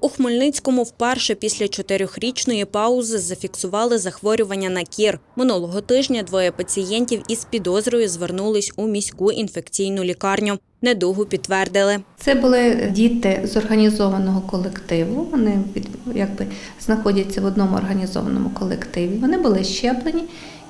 У Хмельницькому вперше після чотирьохрічної паузи зафіксували захворювання на кір. Минулого тижня двоє пацієнтів із підозрою звернулись у міську інфекційну лікарню. Недугу підтвердили. Це були діти з організованого колективу. Вони якби знаходяться в одному організованому колективі. Вони були щеплені.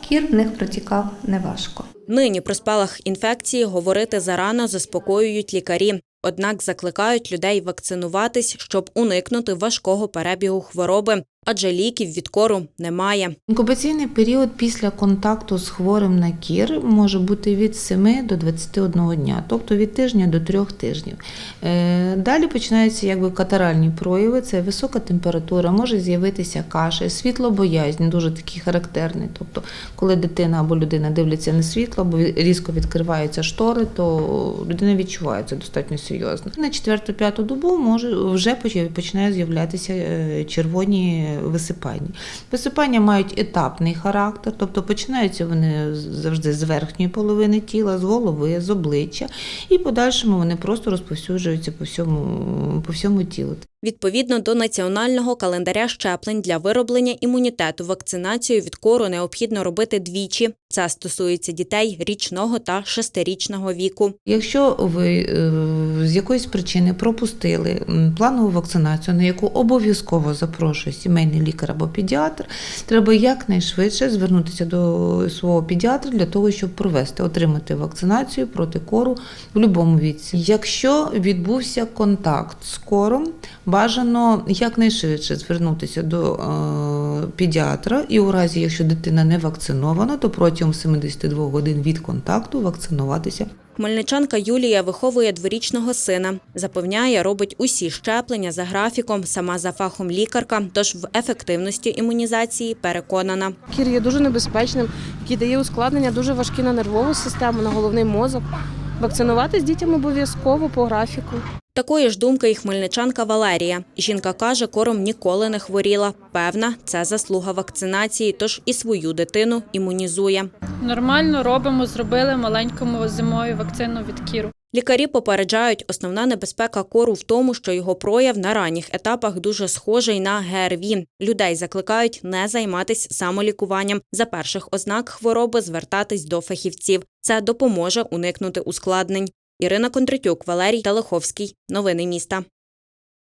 Кір в них протікав неважко. Нині про спалах інфекції говорити зарано заспокоюють лікарі. Однак закликають людей вакцинуватись, щоб уникнути важкого перебігу хвороби, адже ліків від кору немає. Інкубаційний період після контакту з хворим на кір може бути від 7 до 21 дня, тобто від тижня до 3 тижнів. Е, Далі починаються якби катаральні прояви, це висока температура, може з'явитися кашель, світлобоязнь, дуже такий характерний. Тобто, коли дитина або людина дивляться на світло, або різко відкриваються штори, то людина відчуває це достатньо серйозно. На 4-5 добу може вже поч- починає з'являтися е, червоні висипання. Висипання мають етапний характер, тобто починаються вони завжди з верхньої половини тіла, з голови, з обличчя, і в подальшому вони просто розповсюджуються по всьому, по всьому тілу. Відповідно до національного календаря щеплень для вироблення імунітету вакцинацію від кору необхідно робити двічі. Це стосується дітей річного та шестирічного віку. Якщо ви е, з якоїсь причини пропустили планову вакцинацію, на яку обов'язково запрошує сімейний лікар або педіатр, треба якнайшвидше звернутися до свого педіатра для того, щоб провести, отримати вакцинацію проти кору в будь-якому віці. Якщо відбувся контакт з кором, бажано якнайшвидше звернутися до е, педіатра, і у разі, якщо дитина не вакцинована, то протягом 72 годин від контакту вакцинуватися Хмельничанка Юлія виховує дворічного сина. Запевняє, робить усі щеплення за графіком, сама за фахом лікарка, тож в ефективності імунізації переконана. Кір є дуже небезпечним, який дає ускладнення дуже важкі на нервову систему, на головний мозок. Вакцинуватись дітям обов'язково по графіку. Такої ж думки і хмельничанка Валерія. Жінка каже, кором ніколи не хворіла. Певна, це заслуга вакцинації, тож і свою дитину імунізує. Нормально робимо, зробили маленькому зимою вакцину від кіру. Лікарі попереджають, основна небезпека кору в тому, що його прояв на ранніх етапах дуже схожий на ГРВІ. Людей закликають не займатися самолікуванням. За перших ознак хвороби звертатись до фахівців. Це допоможе уникнути ускладнень. Ірина Кондратюк, Валерій Талаховський. Новини міста.